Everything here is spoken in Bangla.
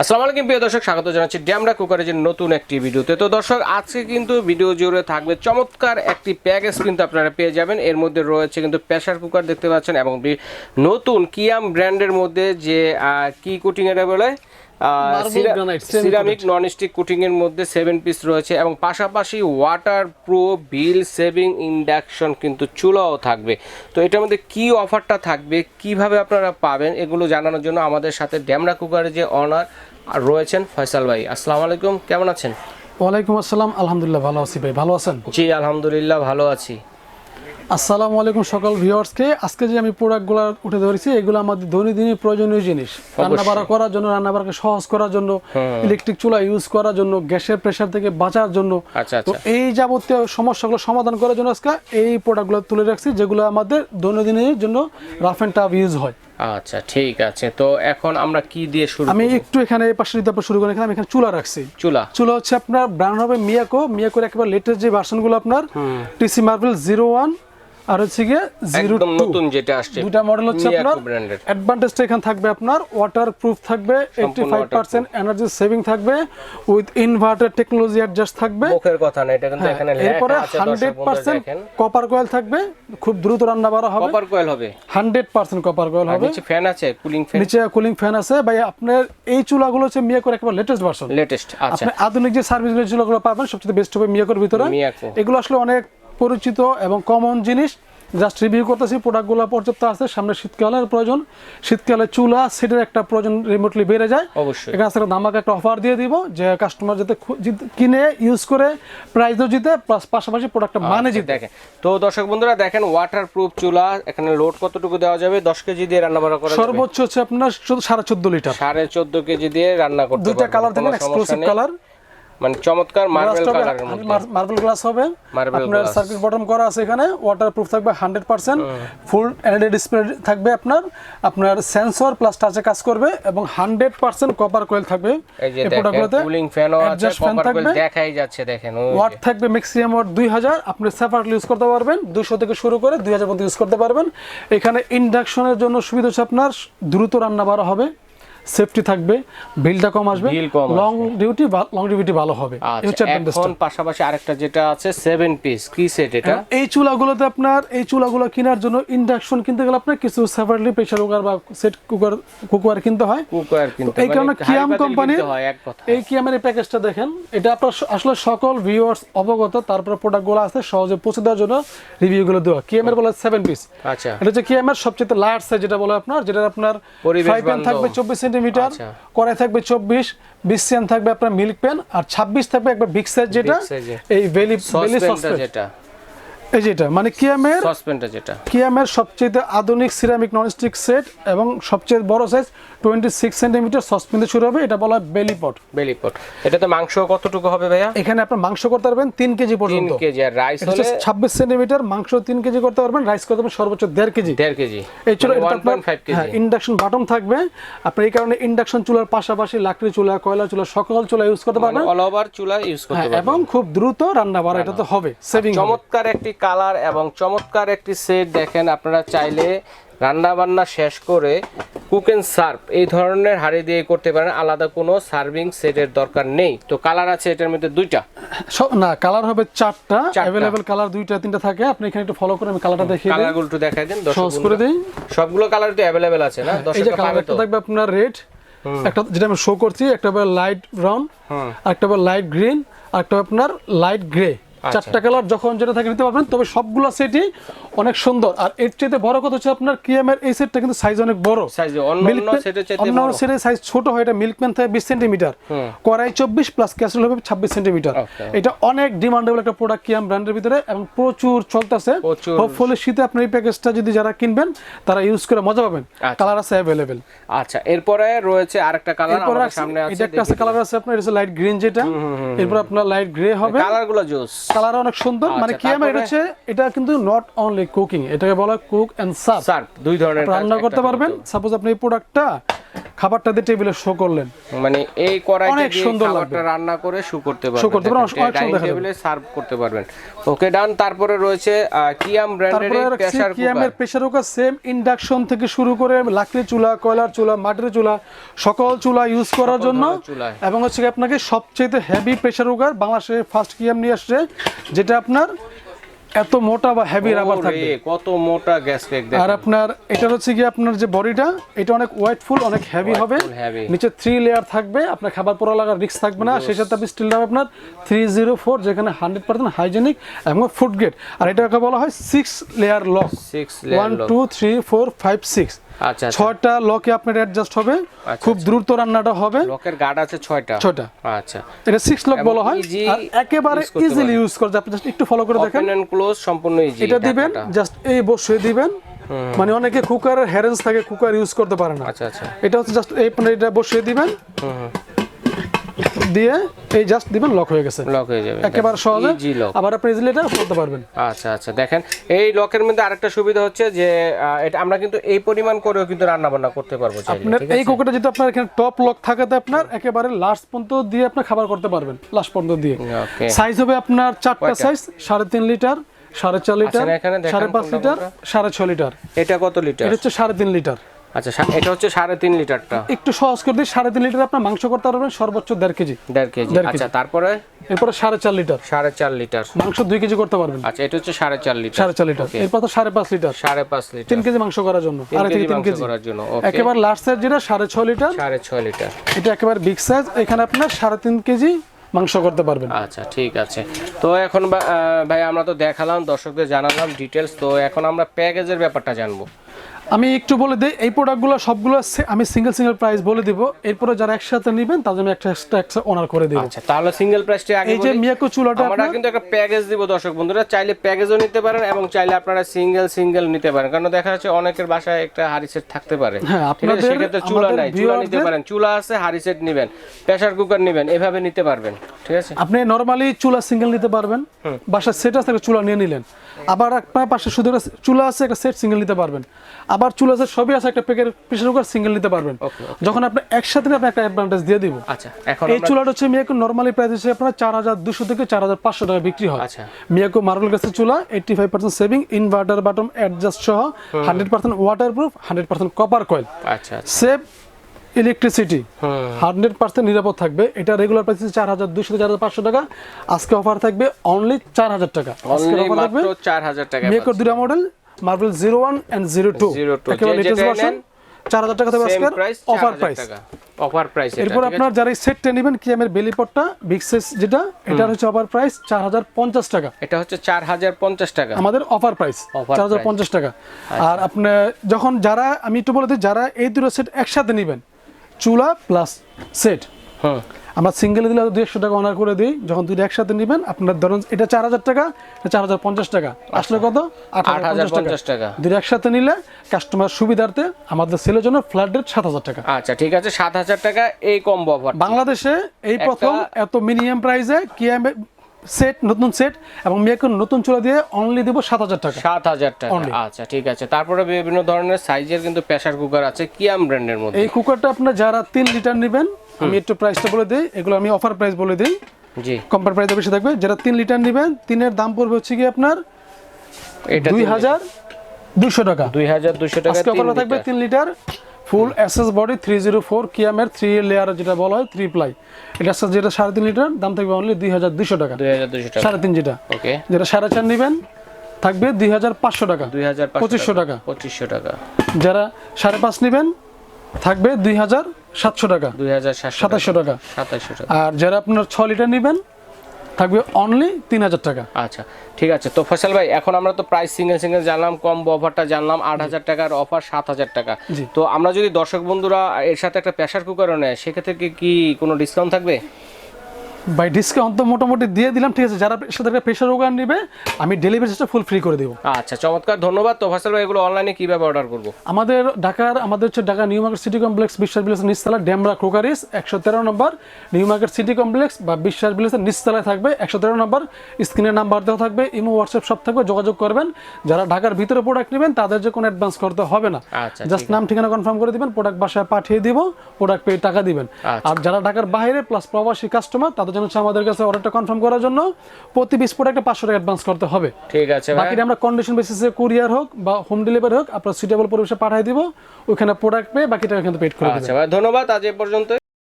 আসসালামু আলাইকুম, প্রিয় দর্শক, স্বাগত জানাচ্ছি ড্যামরা কুকারের যে নতুন একটি ভিডিওতে। তো দর্শক, আজকে কিন্তু ভিডিও জুড়ে থাকবে চমৎকার একটি প্যাকেজ কিন্তু আপনারা পেয়ে যাবেন। এর মধ্যে রয়েছে কিন্তু প্রেশার কুকার দেখতে পাচ্ছেন এবং নতুন কিয়াম ব্র্যান্ডের মধ্যে যে কি কুটিং এটা বলে? সিরামিক নন স্টিক কোটিং এর মধ্যে সেভেন পিস রয়েছে এবং পাশাপাশি ওয়াটার প্রো বিল সেভিং ইন্ডাকশন কিন্তু চুলাও থাকবে। তো এটার মধ্যে কি অফারটা থাকবে কীভাবে আপনারা পাবেন এগুলো জানানোর জন্য আমাদের সাথে ড্যামরা কুকারের যে অনার রয়েছেন ফয়সাল ভাই। আসসালামু আলাইকুম কেমন আছেন? ওয়ালাইকুম আসসালাম আলহামদুলিল্লাহ ভালো আছি ভাই ভালো আছেন? জি আলহামদুলিল্লাহ ভালো আছি। আসসালামু আলাইকুম সকল ভিউয়ার্সকে। আজকে যে আমি প্রোডাক্টগুলো উঠে ধরেছি এগুলো আমাদের দৈনন্দিন প্রয়োজনীয় জিনিস। রান্না বাড়া করার জন্য রান্না বাড়াকে সহজ করার জন্য ইলেকট্রিক চুলা ইউজ করার জন্য গ্যাসের প্রেসার থেকে বাঁচার জন্য। আচ্ছা তো আচ্ছা। এই যাবতীয় সমস্যাগুলো সমাধান করার জন্য আজকে এই প্রোডাক্টগুলো তুলে রাখছি যেগুলো আমাদের দৈনন্দিনের জন্য রাফ অ্যান্ড টাফ ইউজ হয়। আচ্ছা ঠিক আছে। তো এখন আমরা কি দিয়ে শুরু আমি একটু এখানে এই পাশে যদি শুরু করেন এখানে আমি এখানে চুলা রাখছি। চুলা। চুলা হচ্ছে আপনার ব্র্যান্ড হবে মিয়াকো। মিয়াকোর একেবারে লেটেস্ট যে ভার্সনগুলো আপনার টিসি মার্বেল জিরো ওয়ান আর হচ্ছে গিয়ে জিরো একদম নতুন যেটা আসছে দুটা মডেল হচ্ছে আপনার অ্যাডভান্টেজটা এখানে থাকবে আপনার ওয়াটার প্রুফ থাকবে eighty five percent energy saving থাকবে উইথ ইনভার্টার টেকনোলজি অ্যাডজাস্ট থাকবে। মুখের কথা না এটা কিন্তু এখানে লেখা হ্যাঁ, এরপরে বন্ধুরা পার্সেন্ট দেখেন। কপার কয়েল থাকবে খুব দ্রুত রান্না বাড়া হবে। কপার কয়েল হবে। হান্ড্রেড পার্সেন্ট কপার কয়েল হবে। নিচে ফ্যান আছে কুলিং ফ্যান নিচে কুলিং ফ্যান আছে। ভাই আপনার এই চুলাগুলো হচ্ছে মিয়াকোর একেবারে লেটেস্ট ভার্সন লেটেস্ট আচ্ছা। আপনি আধুনিক যে সার্ভিসগুলো চুলাগুলো পাবেন সবচেয়ে বেস্ট হবে মিয়াকোর ভিতরে। এগুলো আসলে অনেক পরিচিত এবং কমন জিনিস জাস্ট রিভিউ করতেছি প্রোডাক্টগুলো পর্যাপ্ত আছে সামনে শীতকালের প্রয়োজন। শীতকালে চুলা সেটের একটা প্রয়োজন রিমোটলি বেড়ে যায়। অবশ্যই। এখানে থেকে ধামাকা একটা অফার দিয়ে দিব যে কাস্টমার যাতে কিনে ইউজ করে প্রাইসও জিতে প্লাস পাশাপাশি প্রোডাক্টটা মানে জিতে। দেখেন। তো দর্শক বন্ধুরা দেখেন ওয়াটার প্রুফ চুলা এখানে লোড কতটুকু দেওয়া যাবে? দশ কেজি দিয়ে রান্না বান্না করা যাবে? সর্বোচ্চ হচ্ছে আপনার সাড়ে চোদ্দ লিটার। সাড়ে চোদ্দ কেজি দিয়ে রান্না করতে দুইটা কালার দেখেন এক্সক্লুসিভ কালার মানে চমৎকার মার্বেল কালারের মধ্যে। মার্বেল গ্লাস হবে। আপনার। সার্কিট বটম করা আছে এখানে ওয়াটার প্রুফ থাকবে hundred percent full LED display থাকবে আপনার আপনার সেন্সর প্লাস টাচে কাজ করবে এবং হান্ড্রেড পার্সেন্ট কপার কয়েল থাকবে এই প্রোডাক্টগুলোতে কুলিং ফ্যানও আছে কপার কয়েল। দেখাই যাচ্ছে দেখেন ওয়াট থাকবে ম্যাক্সিমাম ওয়াট দুই হাজার আপনি সেপারেটলি ইউজ করতে পারবেন দুশো থেকে শুরু করে দুই হাজার পর্যন্ত ইউজ করতে পারবেন। এখানে ইন্ডাকশনের জন্য সুবিধা হচ্ছে আপনার দ্রুত রান্না বাড়া হবে। সেফটি থাকবে বিলটা কম আসবে লং ডিউটি লং ডিউটি ভালো হবে। আচ্ছা। এখন পাশাপাশি আরেকটা যেটা আছে সেভেন পিস কি সেট এটা? এই চুলাগুলোতে আপনার এই চুলাগুলো কেনার জন্য ইন্ডাকশন কিনতে গেলে আপনার কিছু সেপারেটলি প্রেসার কুকার বা সেট কুকার কুকার কিনতে হয়। কুকার কিন্তু এই কারণে কিয়াম কোম্পানির কথা। এই কিয়ামের প্যাকেজটা দেখেন এটা আপনার আসলে সকল ভিউয়ার্স অবগত তারপরে প্রোডাক্টগুলো আছে সহজে পৌঁছে দেওয়ার জন্য রিভিউগুলো দেওয়া। কিয়ামের বলে সেভেন পিস আচ্ছা। এটা হচ্ছে কিয়ামের সবচেয়ে লার্জ সাইজ যেটা বলে আপনার যেটা আপনার পরিবেশ প্যান বান্ধব। সেন্টিমিটার আচ্ছা। কড়াই থাকবে চব্বিশ বিশ সেন থাকবে আপনার মিল্ক পেন আর ছাব্বিশ থাকবে একবার বিগ সাইজ যেটা এই ভেলি ভেলি সস যেটা এই যেটা মানে কিয়ামের সসপেনটা যেটা। কিয়ামের সবচেয়ে আধুনিক সিরামিক ননস্টিক সেট এবং সবচেয়ে বড় size twenty six centimetre saucepan দিয়ে শুরু হবে এটা বলা হয় বেলি পট বেলি পট এটাতে মাংস কতটুকু হবে ভাইয়া? এখানে আপনার মাংস করতে পারবেন তিন কেজি তিন পর্যন্ত। কেজি আর রাইস হলে ছাব্বিশ সেন্টিমিটার মাংস তিন কেজি করতে পারবেন রাইস করতে পারবেন সর্বোচ্চ দেড় কেজি। দেড় কেজি। এই চুলা ইন্ডাকশন বাটন থাকবে। আপনি এই কারণে ইন্ডাকশন চুলার পাশাপাশি লাকড়ি চুলা কয়লা চুলা সকল চুলা ইউজ করতে পারবেন। অল ওভার চুলা ইউজ করতে হ্যাঁ, পারবেন। এবং খুব দ্রুত রান্না বাড়া এটা তো হবে সেভিং চমৎকার একটি কালার এবং চমৎকার একটি সেট দেখেন আপনারা চাইলে রান্না বান্না শেষ করে কুক এন্ড সার্ভ এই ধরনের হাড়ি দিয়ে করতে পারেন আলাদা কোনো সার্ভিং সেটের দরকার নেই তো কালার আছে এটার মধ্যে দুইটা না কালার হবে চারটা। অ্যাভেলেবেল কালার দুইটা তিনটা থাকে আপনি এখানে একটু ফলো করে আমি কালারটা দেখিয়ে দিই কালারগুলো একটু দেখাই দেন দর্শক সহজ করে। দিই সবগুলো কালার তো অ্যাভেলেবেল আছে না এই যে দর্শকরা কালার পাবে তো থাকবে আপনার রেড একটা যেটা আমি শো করছি একটা হবে লাইট ব্রাউন। একটা হবে লাইট গ্রিন আর একটা আপনার লাইট গ্রে। চারটা কালার যখন যেটা থাকে নিতে পারবেন তবে সবগুলো সেটই অনেক সুন্দর। আর এর চাইতে বড় কথা হচ্ছে আপনার কিএমের এই সেটটা কিন্তু সাইজ অনেক বড়। সাইজ অন্য সেটের চাইতে অন্য সেটের সাইজ ছোট হয় এটা মিল্কম্যান থাকে বিশ সেন্টিমিটার কড়াই চব্বিশ প্লাস ক্যাসেল হবে ছাব্বিশ সেন্টিমিটার এটা অনেক ডিমান্ডেবল একটা প্রোডাক্ট কিয়াম ব্র্যান্ডের ভিতরে এবং প্রচুর চলতেছে। হোপফুলি শীতে আপনি এই প্যাকেজটা যদি যারা কিনবেন তারা ইউজ করে মজা পাবেন। আচ্ছা। কালার আছে অ্যাভেলেবেল আচ্ছা এরপরে রয়েছে আরেকটা কালার আমাদের সামনে আছে এটা একটা আছে কালার আছে আপনার এটা লাইট গ্রিন যেটা। এরপর আপনার লাইট গ্রে হবে। কালারগুলো জোস কালার অনেক সুন্দর। মানে আচ্ছা, কি আমার এটা হচ্ছে এটা কিন্তু নট অনলি কুকিং এটাকে বলা কুক এন্ড সার্ভ সার্ভ দুই ধরনের রান্না করতে পারবেন। সাপোজ আপনি এই প্রোডাক্টটা খাবারটা দিয়ে টেবিলে শো করলেন। মানে এই কড়াইতে দিয়ে খাবারটা রান্না করে শু করতে পারবেন করতে পারবেন, ডাইনিং টেবিলে সার্ভ করতে পারবেন। ওকে ডান তারপরে রয়েছে কিয়াম ব্র্যান্ডের pressure কিয়ামের cooker pressure cooker same induction থেকে শুরু করে লাকড়ি চুলা কয়লার চুলা মাটির চুলা সকল চুলা ইউজ করার জন্য। এবং হচ্ছে আপনাকে সবচেয়ে হেভি প্রেসার কুকার বাংলাদেশে ফার্স্ট কিয়াম নিয়ে আসছে যেটা আপনার এত মোটা বা হেভি রাবার থাকবে। কত মোটা গ্যাস কেক আর আপনার এটা হচ্ছে কি আপনার যে বডিটা এটা অনেক ওয়েটফুল অনেক হেভি হবে। নিচে থ্রি লেয়ার থাকবে আপনার খাবার পরা লাগার রিস্ক থাকবে না। সেই সাথে আপনি স্টিলটা হবে আপনার থ্রি জিরো ফোর যেখানে হান্ড্রেড পার্সেন্ট হাইজেনিক এবং ফুড গ্রেড আর এটাকে বলা হয় six layer lock six one two three four five six আচ্ছা আচ্ছা। ছয়টা লকে আপনার অ্যাডজাস্ট হবে। খুব দ্রুত রান্নাটা হবে। লকের গার্ড আছে ছয়টা। ছয়টা। আচ্ছা। এটা সিক্স লক বলা হয়। আর একেবারে ইজিলি ইউজ করতে আপনি জাস্ট একটু ফলো করে দেখেন। ওপেন এন্ড ক্লোজ সম্পূর্ণ ইজি এটা দিবেন জাস্ট এই বসিয়ে দিবেন। মানে অনেকে কুকারের হ্যারেন্স থাকে কুকার ইউজ করতে পারে না। আচ্ছা আচ্ছা। এটা হচ্ছে জাস্ট এই মানে এটা বসিয়ে দিবেন। হুম হুম। দিয়ে এই জাস্ট দিবেন লক হয়ে গেছে। লক হয়ে যাবে একেবারে সহজে। আবার আপনি ইজিলি এটা করতে পারবেন। আচ্ছা আচ্ছা দেখেন এই লকের মধ্যে আরেকটা সুবিধা হচ্ছে যে এটা আমরা কিন্তু এই পরিমাণ করেও কিন্তু রান্না বান্না করতে পারব আপনার এই যেটা আপনার এখানে টপ লক থাকাতে আপনার একেবারে লাস্ট পর্যন্ত দিয়ে আপনি খাবার করতে পারবেন লাস্ট পর্যন্ত দিয়ে। সাইজ হবে আপনার চারটা সাইজ সাড়ে তিন লিটার সাড়ে চার লিটার এখানে সাড়ে পাঁচ লিটার সাড়ে ছ লিটার। এটা কত লিটার? এটা হচ্ছে সাড়ে তিন লিটার। আচ্ছা এটা হচ্ছে সাড়ে তিন লিটারটা। একটু সহজ করে দিই সাড়ে তিন লিটার আপনার মাংস করতে পারবেন সর্বোচ্চ দেড় কেজি। দেড় কেজি। আচ্ছা তারপরে? এরপরে সাড়ে চার লিটার। সাড়ে চার লিটার। মাংস দুই কেজি করতে পারবেন। আচ্ছা এটা হচ্ছে সাড়ে চার লিটার। সাড়ে চার লিটার। এরপর তো সাড়ে পাঁচ লিটার। সাড়ে পাঁচ লিটার। তিন কেজি মাংস করার জন্য। আড়াই থেকে তিন কেজি। করার জন্য একেবারে লাস্ট সাইজ যেটা সাড়ে ছ লিটার। সাড়ে ছয় লিটার। এটা একেবারে বিগ সাইজ এখানে আপনার সাড়ে তিন কেজি মাংস করতে পারবেন। আচ্ছা ঠিক আছে। তো এখন ভাই আমরা তো দেখালাম দর্শকদের জানালাম ডিটেলস তো এখন আমরা প্যাকেজের ব্যাপারটা জানব। আমি একটু বলে দিই এই প্রোডাক্টগুলো সবগুলো আমি সিঙ্গেল সিঙ্গেল প্রাইস বলে দিব। এরপরে যারা একসাথে নেবেন তাদের আমি একটা এক্সট্রা এক্সট্রা অনার করে দিব। আচ্ছা তাহলে সিঙ্গেল প্রাইসটা আগে এই যে মিয়াকো চুলাটা আমরা কিন্তু একটা প্যাকেজ দিব দর্শক বন্ধুরা চাইলে প্যাকেজও নিতে পারেন এবং চাইলে আপনারা সিঙ্গেল সিঙ্গেল নিতে পারেন। কারণ দেখা যাচ্ছে অনেকের বাসায় একটা হাড়ি সেট থাকতে পারে। হ্যাঁ, আপনাদের- সেক্ষেত্রে চুলা নাই। চুলা নিতে পারেন। চুলা আছে হাড়ি সেট নেবেন। প্রেসার কুকার নেবেন। এভাবে নিতে পারবেন। ঠিক আছে? আপনি নরমালি চুলা সিঙ্গেল নিতে পারবেন। বাসার সেট আছে চুলা নিয়ে নিলেন। আবার আপনার পাশে শুধু চুলা আছে একটা সেট সিঙ্গেল নিতে পারবেন। আবার চুলা আছে সবই আছে একটা প্যাকেট প্রেসার কুকার সিঙ্গেল নিতে পারবেন। যখন আপনি একসাথে আপনি একটা অ্যাডভান্টেজ দিয়ে দিব। আচ্ছা এখন এই চুলাটা হচ্ছে মিয়াকো নরমালি প্রাইস হচ্ছে আপনার চার হাজার দুশো থেকে চার হাজার পাঁচশো টাকা বিক্রি হয়। আচ্ছা। মিয়াকো মার্বেল গ্যাসের চুলা eighty five percent saving inverter bottom adjust সহ hundred percent waterproof hundred percent copper coil আচ্ছা সেভ ইলেকট্রিসিটি হান্ড্রেড পার্সেন্ট নিরাপদ থাকবে। এটা রেগুলার প্রাইস চার হাজার দুশো চার হাজার পাঁচশো টাকা। আজকে অফার থাকবে অনলি চার হাজার টাকা। আজকে অফার থাকবে চার হাজার টাকা মিয়াকো দুটা model marble zero one and zero two 02 একেবারে লেটেস্ট ভার্সন চার হাজার টাকা থাকবে সেম আজকের অফার প্রাইস অফার প্রাইস এরপর আপনার যারা এই সেটটা নেবেন কি বিগ সাইজ যেটা এটার হচ্ছে অফার প্রাইস চার হাজার পঞ্চাশ টাকা। এটা হচ্ছে চার হাজার পঞ্চাশ টাকা। আমাদের অফার প্রাইস Offer চার হাজার পঞ্চাশ টাকা। আর আপনি যখন যারা আমি একটু বলে দিই যারা এই দুটো সেট একসাথে নেবেন চুলা প্লাস সেট হুম। আমরা সিঙ্গেল দিলে দুইশো টাকা অনার করে দিই। যখন দুইটা একসাথে নেবেন আপনার ধরুন এটা চার হাজার টাকা এটা চার হাজার পঞ্চাশ টাকা। আসলে কত? আট হাজার পঞ্চাশ টাকা। দুইটা একসাথে নিলে কাস্টমার সুবিধার্থে আমাদের সেলের জন্য ফ্ল্যাট রেট সাত হাজার টাকা। আচ্ছা ঠিক আছে সাত হাজার টাকা এই কম অফার বাংলাদেশে এই প্রথম এত মিনিমাম প্রাইসে কিয়ামে সেট নতুন সেট এবং মেয়েকে নতুন চুলা দিয়ে অনলি দেবো সাত হাজার টাকা। সাত হাজার টাকা। আচ্ছা ঠিক আছে। তারপরে বিভিন্ন ধরনের সাইজের কিন্তু প্রেসার কুকার আছে কিয়াম ব্র্যান্ডের মধ্যে। এই কুকারটা আপনার যারা তিন লিটার নেবেন আমি একটু প্রাইসটা বলে দিই এগুলো আমি অফার প্রাইস বলে দিই। জি। কম্পার প্রাইস বেশি থাকবে যারা তিন লিটার নেবেন তিনের দাম পড়বে হচ্ছে কি আপনার এটা দুই হাজার দুশো টাকা। দুই হাজার দুশো টাকা থাকবে তিন litre full SS body three zero four কিয়ামের three layer যেটা বলা হয় থ্রি প্লাই এটা যেটা সাড়ে তিন লিটার দাম থাকবে অনলি দুই হাজার দুশো টাকা। সাড়ে তিন যেটা। ওকে। যেটা সাড়ে চার নেবেন থাকবে দুই হাজার পাঁচশো টাকা। দুই হাজার পঁচিশশো টাকা। পঁচিশশো টাকা। যারা সাড়ে পাঁচ নেবেন থাকবে দুই হাজার সাতশো টাকা। দুই হাজার সাতশো সাতাশশো টাকা। সাতাশশো টাকা। আর যারা আপনার ছ লিটার নেবেন থাকবে অনলি তিন হাজার টাকা। আচ্ছা ঠিক আছে। তো ফসল ভাই এখন আমরা তো প্রাইস সিঙ্গেল সিঙ্গেল জানলাম কম্বো অফারটা জানলাম আট হাজার টাকার অফার সাত হাজার টাকা। তো আমরা যদি দর্শক বন্ধুরা এর সাথে একটা প্রেশার কুকারও নেয় সেক্ষেত্রে কি কোনো ডিসকাউন্ট থাকবে? বাই ডিসকাউন্ট তো মোটামুটি দিয়ে দিলাম ঠিক আছে? যারা সাথে প্রেশার কুকার নেবে আমি ডেলিভারি চার্জটা ফুল ফ্রি করে দেবো। আচ্ছা চমৎকার ধন্যবাদ। তো ভাই এগুলো অনলাইনে কীভাবে অর্ডার করব? আমাদের ঢাকার আমাদের হচ্ছে Dhaka new market city complex Biswas বিলেসের নিচতলা ডেমরা ক্রোকারিস একশো তেরো নম্বর। নিউ মার্কেট সিটি কমপ্লেক্স বা বিশ্বাস বিলেসের নিচতলায় থাকবে একশো তেরো নম্বর। স্ক্রিনের নাম্বার দেওয়া থাকবে ইমো হোয়াটসঅ্যাপ সব থাকবে যোগাযোগ করবেন। যারা ঢাকার ভিতরে প্রোডাক্ট নেবেন তাদের যে কোনো অ্যাডভান্স করতে হবে না। আচ্ছা, জাস্ট নাম ঠিকানা কনফার্ম করে দিবেন প্রোডাক্ট বাসায় পাঠিয়ে দিব প্রোডাক্ট পেয়ে টাকা দিবেন। আচ্ছা। আর যারা ঢাকার বাইরে প্লাস প্রবাসী কাস্টমার তাদের জন্য হচ্ছে আমাদের কাছে অর্ডারটা কনফার্ম করার জন্য। প্রতি বিশ প্রোডাক্টে পাঁচশো টাকা অ্যাডভান্স করতে হবে। ঠিক আছে বাকি বাকিটা আমরা কন্ডিশন বেসিসে কুরিয়ার হোক বা হোম ডেলিভারি হোক আপনার সুইটেবল পরিবেশে পাঠিয়ে দিব। ওখানে প্রোডাক্ট পেয়ে বাকিটা ওখানে পেড করে আচ্ছা ভাই ধন্যবাদ। আজ এ পর্যন্ত